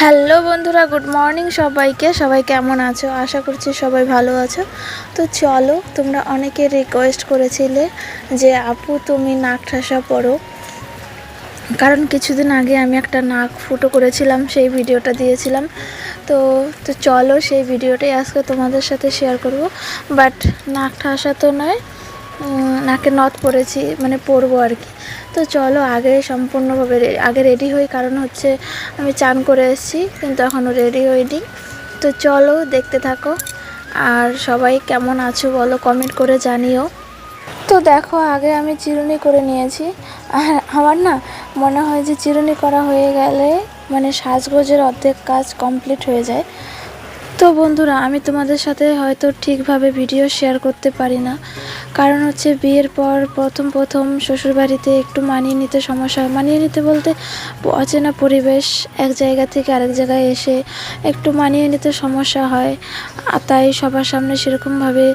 Hello বন্ধুরা, good morning সবাইকে। সবাই কেমন আছো? আশা করছি সবাই ভালো আছো। তো চলো, তোমরা অনেকে রিকোয়েস্ট করেছিলে যে, আপু, তুমি নাক ঠাসা পড়ো। কারণ কিছুদিন আগে আমি একটা নাক ফুটো করেছিলাম, সেই ভিডিওটা দিয়েছিলাম। তো তো চলো, সেই ভিডিওটাই আজকে তোমাদের সাথে শেয়ার করব। বাট নাক ঠাসা তো নয় নাকে নথ পড়েছি মানে পরবো আর কি। তো চলো, আগে সম্পূর্ণভাবে আগে রেডি হই, কারণ হচ্ছে আমি চান করে এসেছি, কিন্তু এখনও রেডি হইনি। তো চলো, দেখতে থাকো। আর সবাই কেমন আছো বলো কমেন্ট করে জানিও। তো দেখো, আগে আমি চিরুনি করে নিয়েছি। আর আমার না মনে হয় যে চিরুনি করা হয়ে গেলে মানে সাজগোজের অর্ধেক কাজ কমপ্লিট হয়ে যায়। তো বন্ধুরা, আমি তোমাদের সাথে হয়তো ঠিকভাবে ভিডিও শেয়ার করতে পারি না। কারণ হচ্ছে বিয়ের পর প্রথম প্রথম শ্বশুরবাড়িতে একটু মানিয়ে নিতে সমস্যা হয়। মানিয়ে নিতে বলতে অচেনা পরিবেশ, এক জায়গা থেকে আরেক জায়গায় এসে একটু মানিয়ে নিতে সমস্যা হয়। তাই সবার সামনে সেরকমভাবে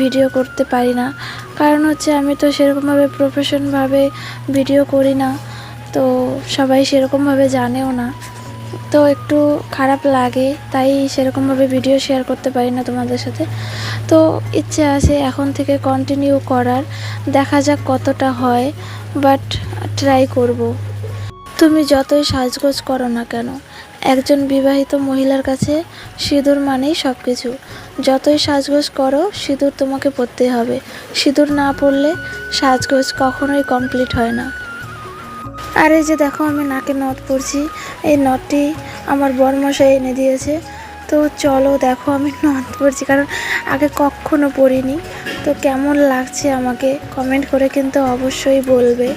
ভিডিও করতে পারি না। কারণ হচ্ছে আমি তো সেরকমভাবে প্রফেশনভাবে ভিডিও করি না। তো সবাই সেরকমভাবে জানেও না। তো একটু খারাপ লাগে, তাই সেরকমভাবে ভিডিও শেয়ার করতে পারি না তোমাদের সাথে। তো ইচ্ছে আছে এখন থেকে কন্টিনিউ করার, দেখা যাক কতটা হয় বাট ট্রাই করব। তুমি যতই সাজগোজ করো না কেন, একজন বিবাহিত মহিলার কাছে সিঁদুর মানেই সব কিছু যতই সাজগোজ করো, সিঁদুর তোমাকে পরতে হবে। সিঁদুর না পরলে সাজগোজ কখনোই কমপ্লিট হয় না। আর এই যে দেখো আমি নাকে নথ পরছি, এই নথটি আমার বরমশাই এনে দিয়েছে। তো চলো দেখো আমি নথ পরছি, কারণ আগে কখনো পরিনি। তো কেমন লাগছে আমাকে কমেন্ট করে কিন্তু অবশ্যই বলবে।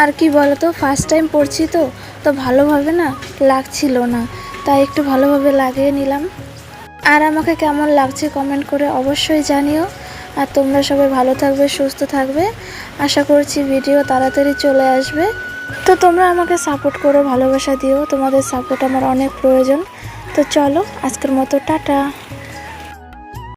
আর কি বলো তো ফার্স্ট টাইম পড়ছি তো তো ভালোভাবে না লাগছিল না, তাই একটু ভালোভাবে লাগিয়ে নিলাম। আর আমাকে কেমন লাগছে কমেন্ট করে অবশ্যই জানিও। আর তোমরা সবাই ভালো থাকবে, সুস্থ থাকবে। আশা করছি ভিডিও তাড়াতাড়ি চলে আসবে। তো তোমরা আমাকে সাপোর্ট করো, ভালোবাসা দিও। তোমাদের সাপোর্ট আমার অনেক প্রয়োজন। তো চলো, আজকের মতো টাটা।